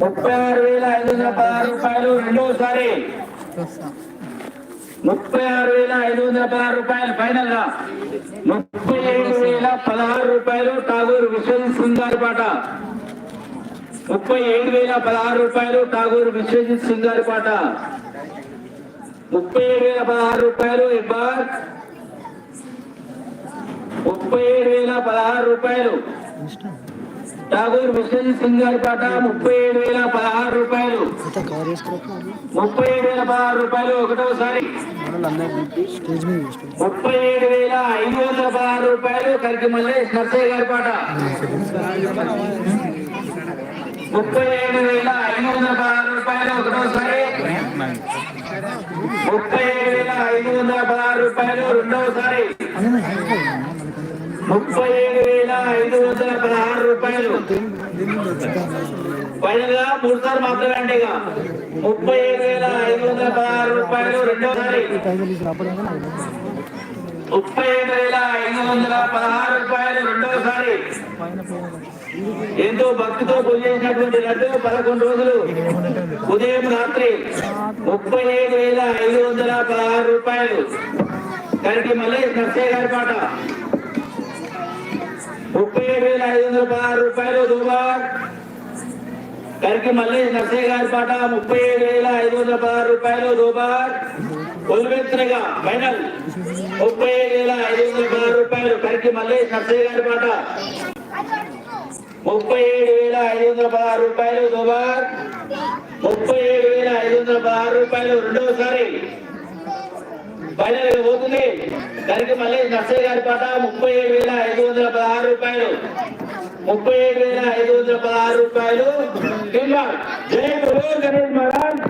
ముప్పై ఆరు వేల ఐదు వందల పదహారు రూపాయలు రెండోసారి. ముప్పై ఆరు వేల ఐదు వందల పదహారు రూపాయలు ఫైనల్గా ముప్పై ఏడు వేల పదహారు రూపాయలు ఠాగూర్ విశ్వజిత్ సింగ్ పాట. ముప్పై ఏడు వేల పదహారు రూపాయలు ఠాగూర్ విశ్వజిత్ సింగ్ పాట. ముప్పై ఏడు వేల పదహారు రూపాయలు ఇబ్బార్ ముప్పై ఏడు వేల పదహారు రూపాయలు ఠాగూర్ విశ్వజిత్ సింగ్ గారి పాట ముప్పై ఏడు వేల పదహారు రూపాయలు. ముప్పై ఏడు వేల పదహారు రూపాయలు ఒకటోసారి. ముప్పై ఏడు వేల ఐదు వందల పదహారు రూపాయలు కరికి మల్లేష్ నర్సయ్య గారి పాట. ముప్పై ఏడు వేల ఐదు వందల పదహారు రూపాయలు ఒకటోసారి. ముప్పై ఏడు వేల ఐదు వందల పదహారు రూపాయలు రెండవసారి ముప్పై ఏడు వేల ఐదు వందల పదహారు రూపాయలు. మూడు సార్లు మాత్రమే అండి ఇక. ముప్పై ఏడు వేల ఐదు వందల పదహారు రూపాయలు రెండోసారి. ముప్పై ఏడు వేల ఐదు వందల పదహారు రూపాయలు రెండోసారి. ఎంతో భక్తితో పూజ చేసినటువంటి లడ్డు పదకొండు రోజులు. ఉదయం రాత్రి ముప్పై ఏడు వేల ఐదు వందల పదహారు రూపాయలు. కరికి మళ్ళీ నర్సయ్య గారి పాట. ముప్పై ఏడు వేల ఐదు వందల పదహారు రూపాయలు దుబార్. కరికి మళ్ళీ నర్సయ్య గారి పాట ముప్పై ఏడు వేల ఐదు వందల పదహారు రూపాయలు దుబార్. కొలువెత్తనగా ఫైనల్. ముప్పై ఏడు వేల ఐదు వందల పదహారు రూపాయలు కరికి మళ్ళీ నర్సయ్య గారి పాట. ముప్పై ఏడు వేల ఐదు వందల పదహారు రూపాయలు దుబార్. ముప్పై ఏడు వేల ఐదు వందల పదహారు రూపాయలు రెండవసారి ఫైనల్ పోతుంది. దానికి మళ్ళీ నర్సయ్య గారి పాట ముప్పై ఏడు వేల ఐదు వందల పదహారు రూపాయలు. ముప్పై ఏడు వేల ఐదు వందల పదహారు రూపాయలు. టీమ్ జై గురు గణేష్ మహారాజ్